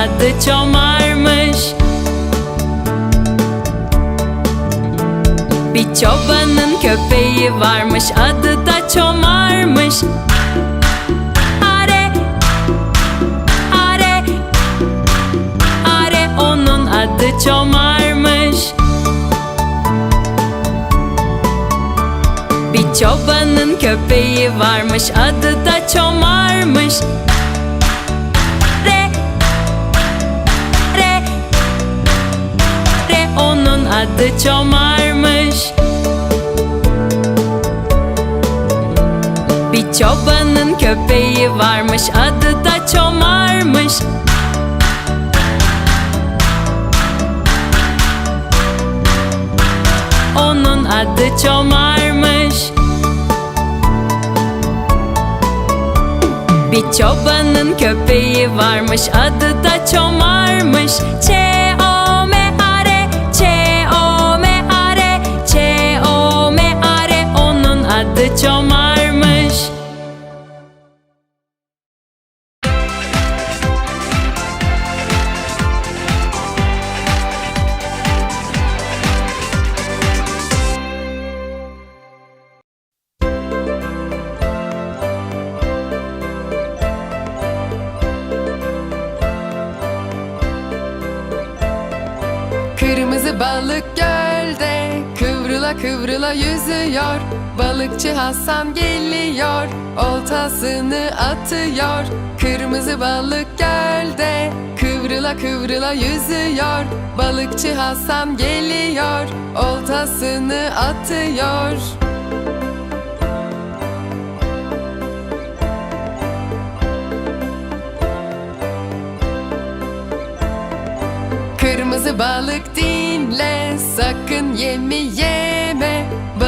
adı Çomar'mış. Bir çobanın köpeği varmış adı da Çomar'mış. Are Are Are onun adı Çomar'mış. Bir çobanın köpeği varmış adı da Çomar'mış adı Çomar'mış. Bir çobanın köpeği varmış adı da Çomar'mış. Onun adı Çomar'mış. Bir çobanın köpeği varmış adı da Çomar'mış. Ç-O-M-A-R kıvrıla yüzüyor Balıkçı Hasan geliyor oltasını atıyor. Kırmızı balık gölde kıvrıla kıvrıla yüzüyor. Balıkçı Hasan geliyor oltasını atıyor. Kırmızı balık dinle sakın yemi yeme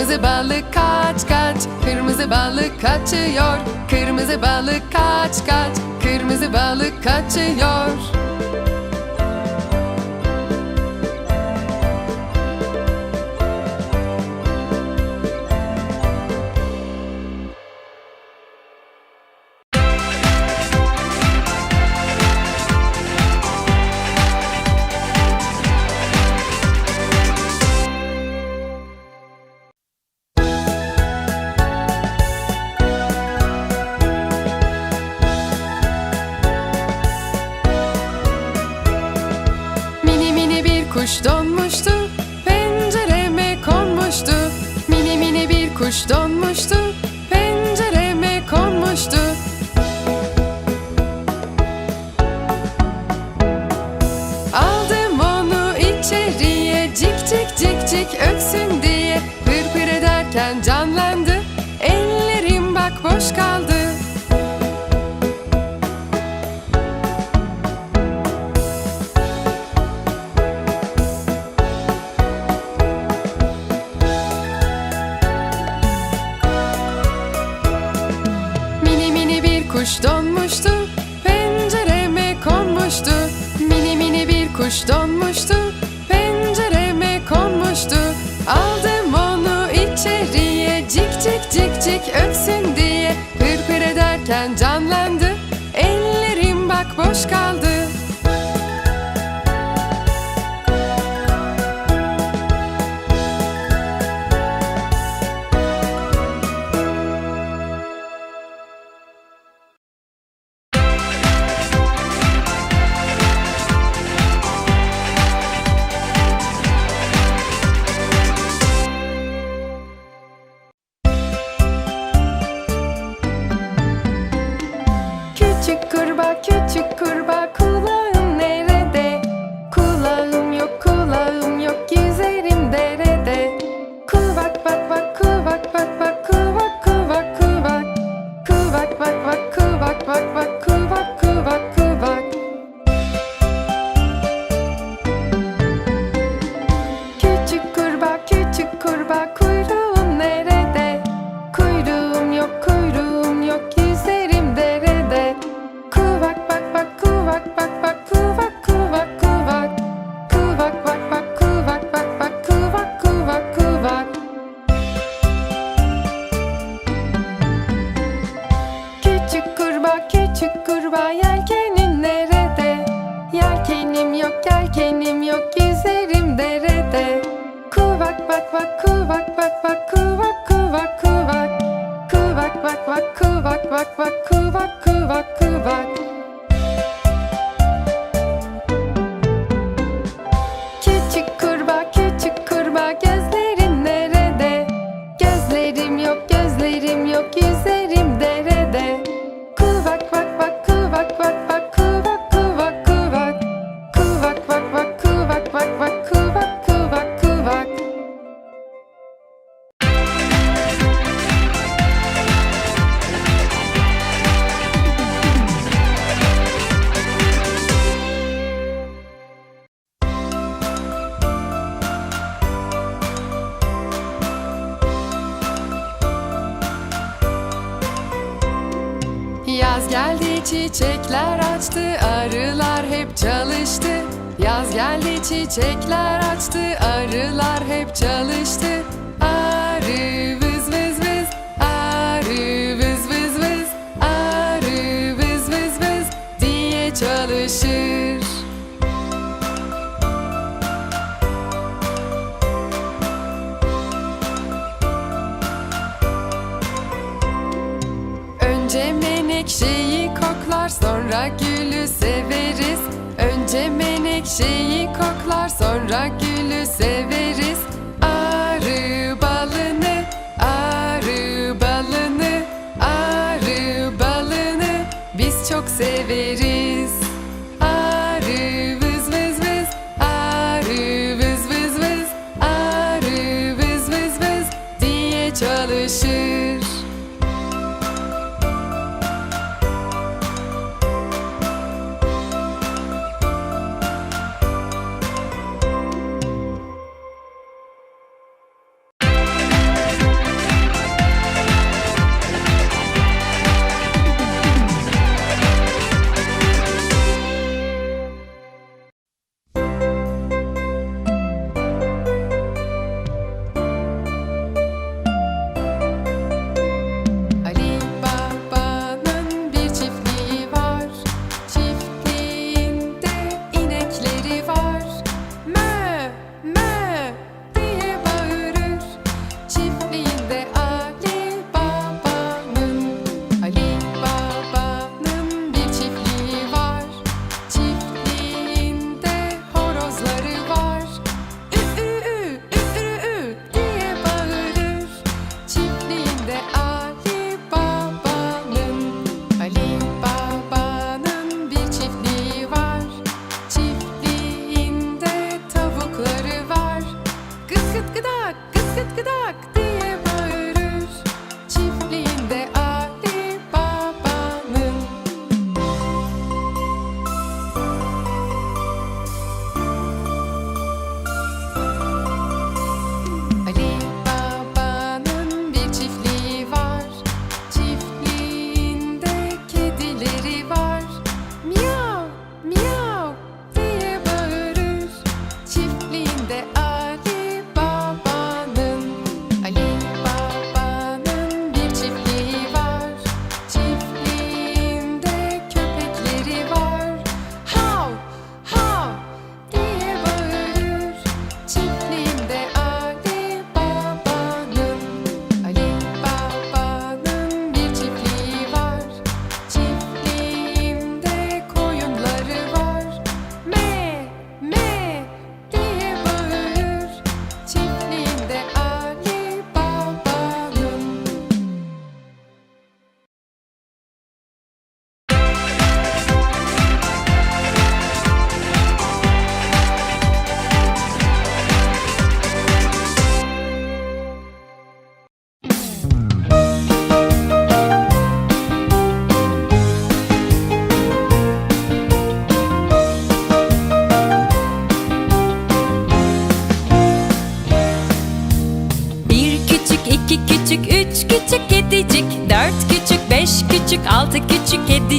Kırmızı balık kaç kaç. Kırmızı balık kaçıyor. Kırmızı balık kaç kaç. Kırmızı balık kaçıyor mini kuş donmuştu Pencereme konmuştu? Aldım onu içeriye Cik cik cik cik ötsün diye. Pır pır ederken canlandı Küçük çiçekler açtı Arılar hep çalıştı. Arı vız vız vız Arı vız vız vız Arı vız vız vız Diye çalışır. Önce menekşeyi koklar sonra gülü severiz. Önce menekşeyi see.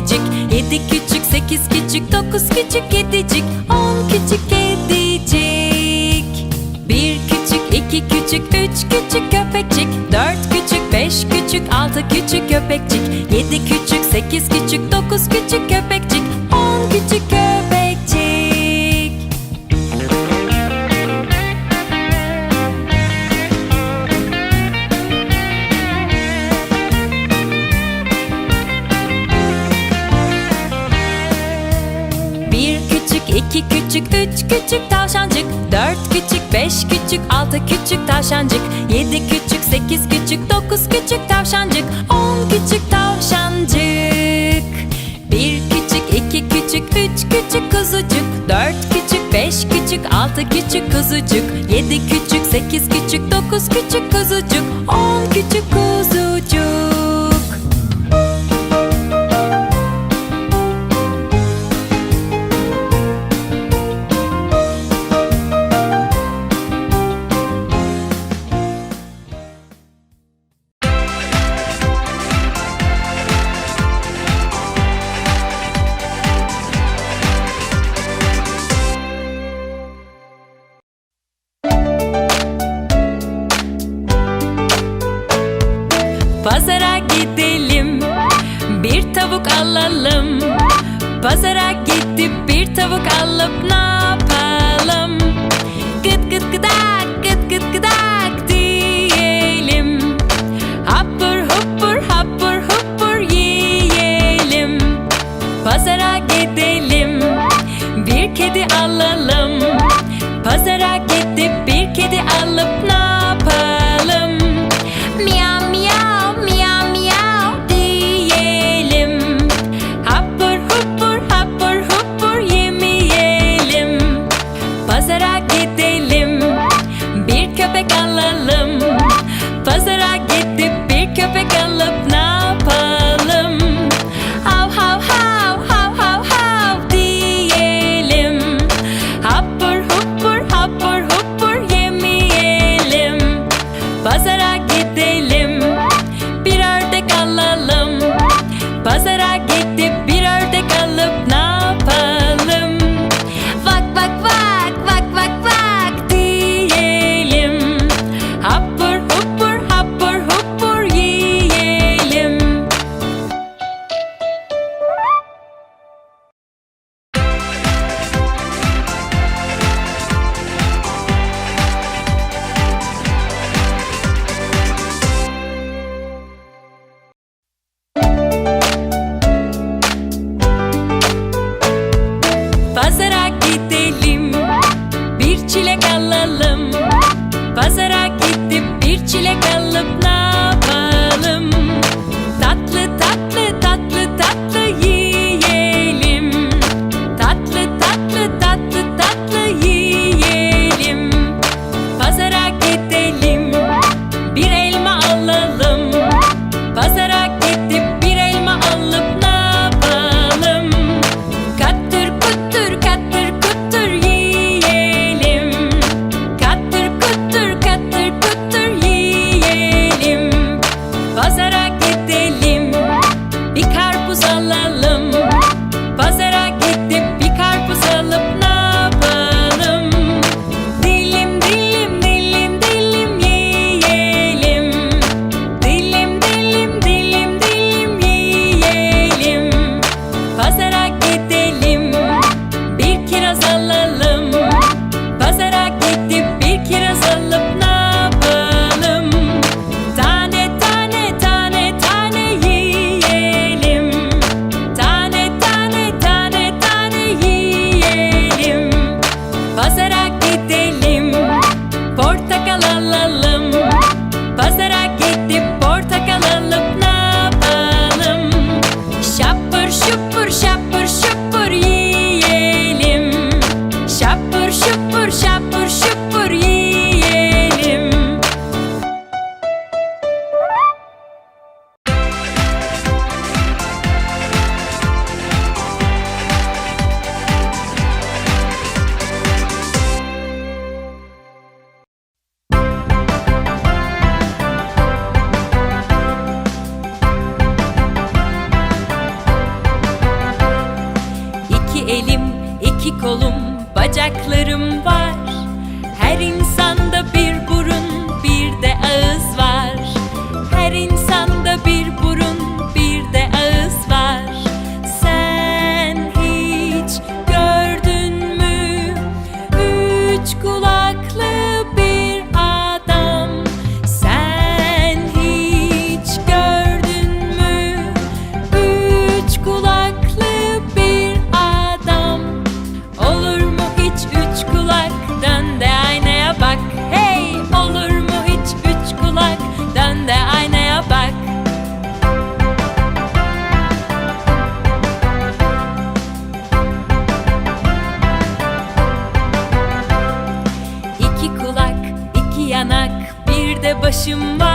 kedicik Yedi küçük sekiz küçük dokuz küçük kedicik On küçük kedicik Bir küçük iki küçük üç küçük köpekçik. Dört küçük beş küçük altı küçük köpekçik. Yedi küçük sekiz küçük dokuz küçük köpekçik. On küçük köpek küçük, üç küçük tavşancık. Dört küçük, beş küçük, altı küçük tavşancık. Yedi küçük, sekiz küçük, dokuz küçük tavşancık. On küçük tavşancık. Bir küçük, iki küçük, üç küçük kuzucuk. Dört küçük, beş küçük, altı küçük kuzucuk. Yedi küçük, sekiz küçük, dokuz küçük kuzucuk. On küçük kuzucuk. Pazara gittim bir çilek alıp na like a little bir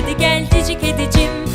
Hadi gel cici kedicim